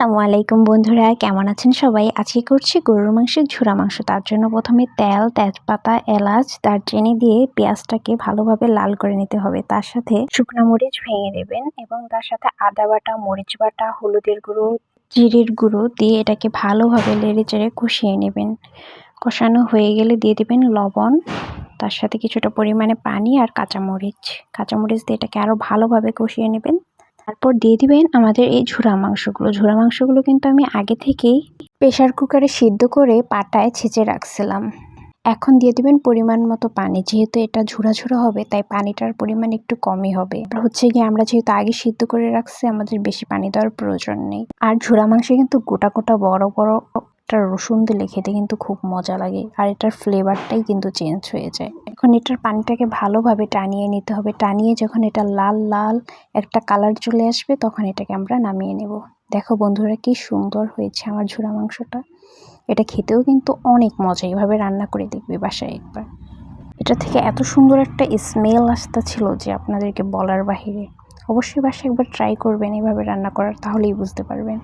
আসসালামু আলাইকুম বন্ধুরা, কেমন আছেন সবাই? আজকে করছি গরুর মাংসের ঝুরা মাংস। তার জন্য প্রথমে তেল, তেজপাতা, এলাচ, দারচিনি দিয়ে পেঁয়াজটাকে ভালোভাবে লাল করে নিতে হবে। তার সাথে শুকনো মরিচ ভেঙে দেবেন এবং তার সাথে আদা বাটা, মরিচ বাটা, হলুদের গুঁড়ো, জিরের গুঁড়ো দিয়ে এটাকে ভালোভাবে লেড়ে চেড়ে কষিয়ে নেবেন। কষানো হয়ে গেলে দিয়ে দেবেন লবণ, তার সাথে কিছুটা পরিমাণে পানি আর কাঁচামরিচ। কাঁচামরিচ দিয়ে এটাকে আরও ভালোভাবে কষিয়ে নেবেন। তারপর দিয়ে দিবেন আমাদের এই ঝুরা মাংসগুলো। ঝুরা মাংসগুলো কিন্তু আমি আগে থেকেই প্রেশার কুকারে সিদ্ধ করে পাটায় ছেঁচে রাখছিলাম। এখন দিয়ে দিবেন পরিমাণ মতো পানি। যেহেতু এটা ঝুরা ঝুরা হবে, তাই পানিটার পরিমাণ একটু কমই হবে। হচ্ছে গিয়ে আমরা যেহেতু আগে সিদ্ধ করে রাখছি, আমাদের বেশি পানি দেওয়ার প্রয়োজন নেই। আর ঝুরা মাংস কিন্তু গোটা গোটা বড় বড় একটা রসুন দিলে খেতে কিন্তু খুব মজা লাগে। আর এটার ফ্লেভারটাই কিন্তু চেঞ্জ হয়ে যায়। এখন এটার পানিটাকে ভালোভাবে টানিয়ে নিতে হবে। টানিয়ে যখন এটা লাল লাল একটা কালার চলে আসবে, তখন এটাকে আমরা নামিয়ে নেব। দেখো বন্ধুরা কি সুন্দর হয়েছে আমার ঝুরা মাংসটা। এটা খেতেও কিন্তু অনেক মজা। এভাবে রান্না করে দেখবে বাসায় একবার। এটা থেকে এত সুন্দর একটা স্মেল আসতে ছিল যে আপনাদেরকে বলার বাহিরে। অবশ্যই বাসায় একবার ট্রাই করবেন এভাবে রান্না করার, তাহলেই বুঝতে পারবেন।